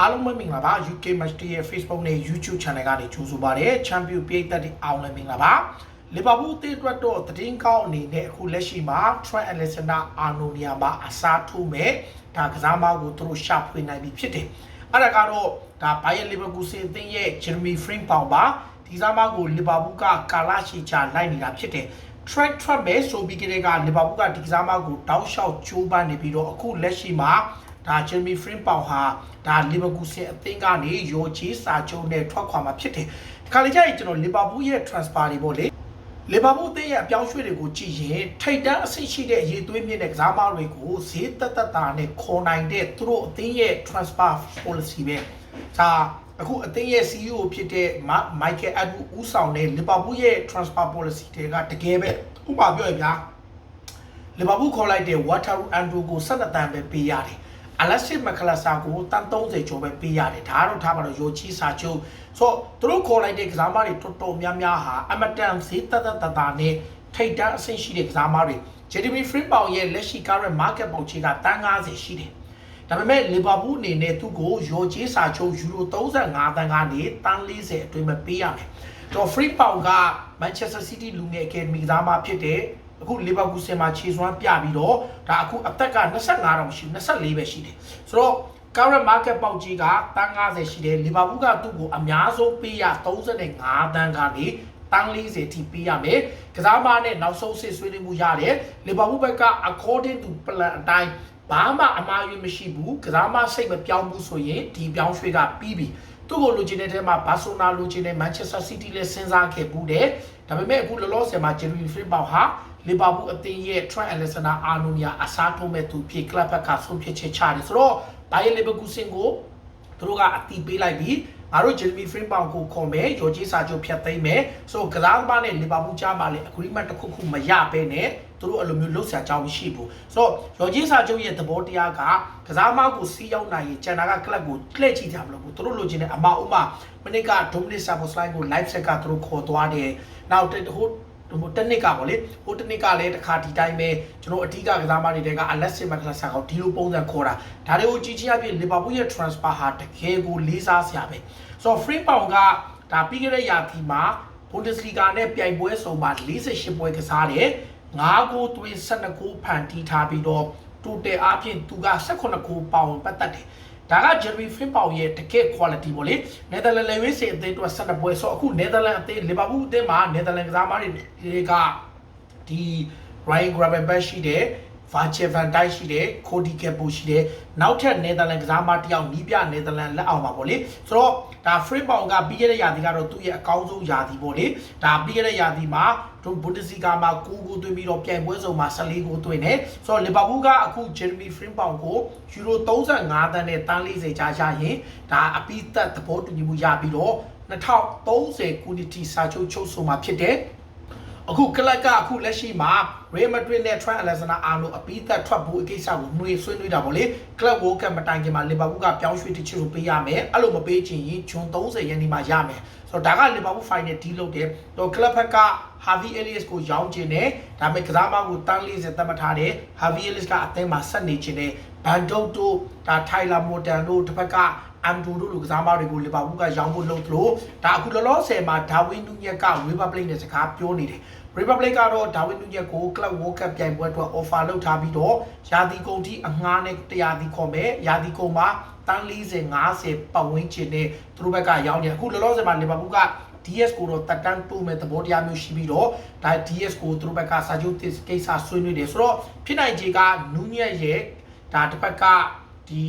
အားလုံးပဲမင်္ဂလာပါ UK Match ရဲ့ Facebook နဲ့ YouTube Channel ကနေကြိုဆိုပါရစေ။ Champion ပြည်သက်တွေအားလုံးလည်းမင်္ဂလာပါ။ Liverpool အသင်းအတွက်တော့သတင်းကောင်းအနေနဲ့အခုလက်ရှိမှာ Trent Alexander-Arnold နေရာမှာအစားထိုးမဲ့ဒါကစားမကိုသူတို့ရှာဖွေနိုင်ပြီဖြစ်တယ်။အဲ့ဒါကတော့ဒါ Bayer Leverkusen အသင်းရဲ့ Jeremy Frimpong ပါ။ဒီကစားမကို Liverpool ကကာလာရှိချလိုက်နေတာဖြစ်တယ်။ track track ပဲဆိုပြီးကြတဲ့ကလီဗာပူးကဒီကစားမကိုတောက်လျှောက်ချိုးပန်းနေပြီးတော့အခုလက်ရှိမှာဒါဂျယ်မီဖရင်ပေါင်ဟာဒါလီဗာပူးရဲ့အသင်းကနေရောချီစာချုပ်နဲ့ထွက်ခွာမှာဖြစ်တယ်။ဒီခါလေးကျရင်ကျွန်တော်လီဗာပူးရဲ့ transfer တွေပေါ့လေလီဗာပူးအသင်းရဲ့အပြောင်းရွှေ့တွေကိုကြည့်ရင်ထိတ်တန်းအဆင့်ရှိတဲ့ရေသွေးမြင့်တဲ့ကစားမတွေကိုဈေးတက်တက်တာနဲ့ခေါ်နိုင်တဲ့သူတို့အသင်းရဲ့ transfer policy ပဲ။ဒါ အခုအသင်းရဲ့ CEO ဖြစ်တဲ့မိုက်ကယ်အဒူဦးဆောင်တဲ့လီဗာပူးရဲ့ transfer policy တွေကတကယ်ပဲဥပမာပြောရပြလီဗာပူးခေါ်လိုက်တဲ့ Wataru Andrew ကို12တန်းပဲပေးရတယ်အလက်စစ်မကလဆာကိုတန်30ကျော်ပဲပေးရတယ်ဒါကတော့ထားပါတော့ရိုချီစာချုပ်ဆိုသူတို့ခေါ်လိုက်တဲ့ကစားမတွေတော်တော်များများဟာအမတန်ဈေးတက်တက်တတာနဲ့ထိတ်တန်းအဆင့်ရှိတဲ့ကစားမတွေ JDB Free Pound ရဲ့လက်ရှိ current market ပေါက်ချေကတန်း90ရှိတယ် ဒါပေမဲ့လီဗာပူးအနေနဲ့သူ့ကိုရောချေးစာချုပ်ယူရို35တန်းကနေတန်း40အတွင်းမှာပေးရမယ်။တော့ Free Pound က Manchester City လူငယ် Academy ကစားမဖြစ်တဲ့အခုလီဗာပူးဆင်မှာခြေစွမ်းပြပြီးတော့ဒါအခုအသက်က25တောင်ရှိ24ပဲရှိတယ်။ဆိုတော့ current market ပေါက်ကြီးကတန်း90ရှိတယ်လီဗာပူးကသူ့ကိုအများဆုံးပေးရ35တန်းကနေတန်း40ထိပေးရမယ်ကစားမနဲ့နောက်ဆုံးစစ်ဆွေးနွေးမှုရတယ်လီဗာပူးဘက်က according to plan အတိုင်း ဘာမှအမှားယွင်းမရှိဘူးကစားမစိတ်မပြောင်းဘူးဆိုရင်ဒီပြောင်းရွှေ့ကပြီးပြီသူ့ကိုလိုချင်တဲ့ထဲမှာဘာဆိုနာလိုချင်တဲ့ Manchester City လည်းစဉ်းစားခဲ့ဘူးတယ်ဒါပေမဲ့အခုလောလောဆယ်မှာ Jeremy Frimpong ဟာလီဗာပူးအသင်းရဲ့ Trent Alexander-Arnold ညာအစားထိုးမဲ့သူဖြစ်ကလပ်ဘက်ကဆုံးဖြတ်ချက်ချတယ်ဆိုတော့ Bayer Leverkusen ကို သူတို့ကအတီးပေးလိုက်ပြီးငါတို့ Jeremy Frimpong ကိုခေါ်မယ်ရော်ဂျီစာချုပ်ဖြတ်သိမ်းမယ်ဆိုကစားသမားနဲ့လီဗာပူးကြားမှာလည်း agreement တစ်ခုခုမရဘဲနဲ့သူတို့အဲ့လိုမျိုးလှုပ်ရှားကြောင်းမရှိဘူးဆိုတော့ရော်ဂျီစာချုပ်ရဲ့သဘောတရားကကစားသမားကိုစီးရောက်နိုင်ရင်ကျန်တာကကလပ်ကိုလှည့်ချကြမလို့ဘူးသူတို့လိုချင်တဲ့အမအုံမမနစ်က Dominic Szoboszlai ကို live set ကသူတို့ခေါ်သွားတယ်နောက်ဟို ဟိုတနစ်ကပေါ့လေဟိုတနစ်ကလည်းတစ်ခါဒီတိုင်းပဲကျွန်တော်အဓိကကစားမတွေတဲ့အလက်စစ်မကလဆာကောဒီလိုပုံစံခေါ်တာဒါတွေကိုကြည့်ချင်းအပြင်လီဗာပူးရဲ့ transfer ဟာတကယ်ကိုလေးစားစရာပဲဆိုတော့ free pound ကဒါပြီးခဲ့တဲ့ရာသီမှာ Bundesliga နဲ့ပြိုင်ပွဲဆုံးမှာ48ပွဲကစားတယ်9ဂိုးသွင်း12ဂိုးဖန်တီးထားပြီးတော့ total အပြင်သူက18ဂိုးပေါင်ပတ်သက်တယ် ဒါက Jeremy Frimpong ရဲ့တကယ် quality ပေါ့လေ။ Netherlands လေဝေးစင်အသင်းအတွက်12ပွဲဆိုအခု Netherlands အသင်း Liverpool အသင်းမှာ Netherlands ကစားမတွေကဒီ Ryan Gravenberch ရှိတယ် Virgil van Dijk ရှိတယ် Cody Gakpo ရှိတယ်နောက်ထပ် Netherlands ကစားမတစ်ယောက်နီးပြ Netherlands လက်အောက်မှာပေါ့လေဆိုတော့ဒါ Frimpong ကပြီးခဲ့တဲ့ရာသီကတော့သူ့ရဲ့အကောင်းဆုံးရာသီပေါ့လေဒါပြီးခဲ့တဲ့ရာသီမှာတို့ Bundesliga မှာ9ဂိုးသွင်းပြီးတော့ပြိုင်ပွဲစုံမှာ14ဂိုးသွင်းတယ်ဆိုတော့ Liverpool ကအခု Jeremy Frimpong ကိုယူရို35တန်းနဲ့တန်း40ကြာရရင်ဒါအပိသက်သဘောတူညီမှုရပြီးတော့2030ခုနှစ်ထိစာချုပ်ချုပ်ဆိုမှာဖြစ်တယ်အခုကလပ်ကအခုလက်ရှိမှာ Real Madrid နဲ့ Trent Alexander-Arnold အပြီးသက်ထွက်ဖို့အကိစ္စကိုနှွေဆွေးနွေးတာဗောလေ Club World Cup မတိုင်ခင်မှာ Liverpool ကပြောင်းရွှေ့တချို့ပေးရမယ်အဲ့လိုမပေးချင်ရင်ဂျွန်30ရက်နေ့မှာရမယ်ဆိုတော့ဒါက Liverpool final deal လုပ်တယ်တော့ Club ဘက်က Harvey Elliott ကိုရောင်းချင်တယ်ဒါပေမဲ့ကစားမကိုတန်း40သတ်မှတ်ထားတယ် Harvey Elliott ကအသင်းမှာဆက်နေချင်တယ်ဘန်ဒုတ်တို့ဒါ Tyler Morton တို့တစ်ဖက်ကအမ်ဒူတို့လူကစားမတွေကိုလီဗာပူးကရောင်းဖို့လုပ်သလိုဒါအခုလောလောဆယ်မှာဒါဝင်းနူညက်က Republic နဲ့စကားပြောနေတယ် Republic ကတော့ဒါဝင်းနူညက်ကို Club World Cup ပြိုင်ပွဲအတွက် offer လုပ်ထားပြီးတော့ယာတီကုန်ထိအငှားနဲ့တရားတီခေါ်မယ်ယာတီကုန်မှာတန်း40 50ပတ်ဝန်းကျင်နဲ့သူတို့ဘက်ကရောင်းနေအခုလောလောဆယ်မှာလီဗာပူးက DS ကိုတော့တက်တန်းတိုးမဲ့သဘောတရားမျိုးရှိပြီးတော့ဒါ DS ကိုသူတို့ဘက်ကစာချုပ်ကိစ္စဆွေးနွေးတယ်ဆိုတော့ဖြစ်နိုင်ခြေကနူညက်ရဲ့ဒါတစ်ဖက်ကဒီ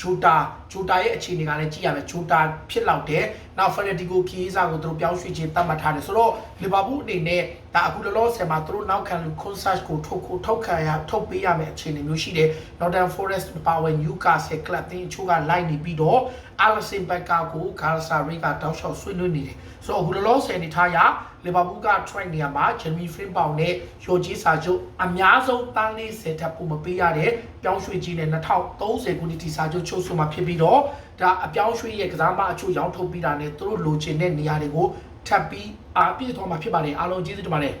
ချိုတာ ချိုတာရဲ့အခြေအနေကလည်းကြည့်ရမယ်ချိုတာဖြစ်လောက်တယ်နောက်ဖရတီကိုခီးစာကိုသူတို့ပြောင်းရွှေ့ခြင်းတတ်မှတ်ထားတယ်ဆိုတော့လီဗာပူးအနေနဲ့ဒါအခုလောလောဆယ်မှာသူတို့နောက်ခံကွန်ဆတ်ကိုထုတ်ကိုထုတ်ခံရထုတ်ပေးရမယ်အခြေအနေမျိုးရှိတယ် Northern Forest Power Newcastle Club တင်းချိုးကလိုက်နေပြီးတော့ Alisson Becker ကို Galatasaray ကတောက်လျှောက်ဆွေးနွေးနေတယ်ဆိုတော့အခုလောလောဆယ်နေထားရလီဗာပူးက track နေရာမှာ Jeremy Frimpong နဲ့ရော်ဂျီစာချုပ်အများဆုံးတန်း40ထပ်ပိုမပေးရတဲ့ပြောင်းရွှေ့ကြီးနဲ့2030ခုနှစ်ထိစာချုပ်ချုပ်ဆိုမှဖြစ်ပြီးတော့ဒါအပြောင်းရွှေ့ရဲ့ကစားမအချို့ရောင်းထုတ်ပြီးတာနဲ့သူတို့လိုချင်တဲ့နေရာတွေကိုထပ်ပြီးအားပြည့်သွားမှာဖြစ်ပါတယ်အားလုံးကျေးဇူးတင်ပါတယ်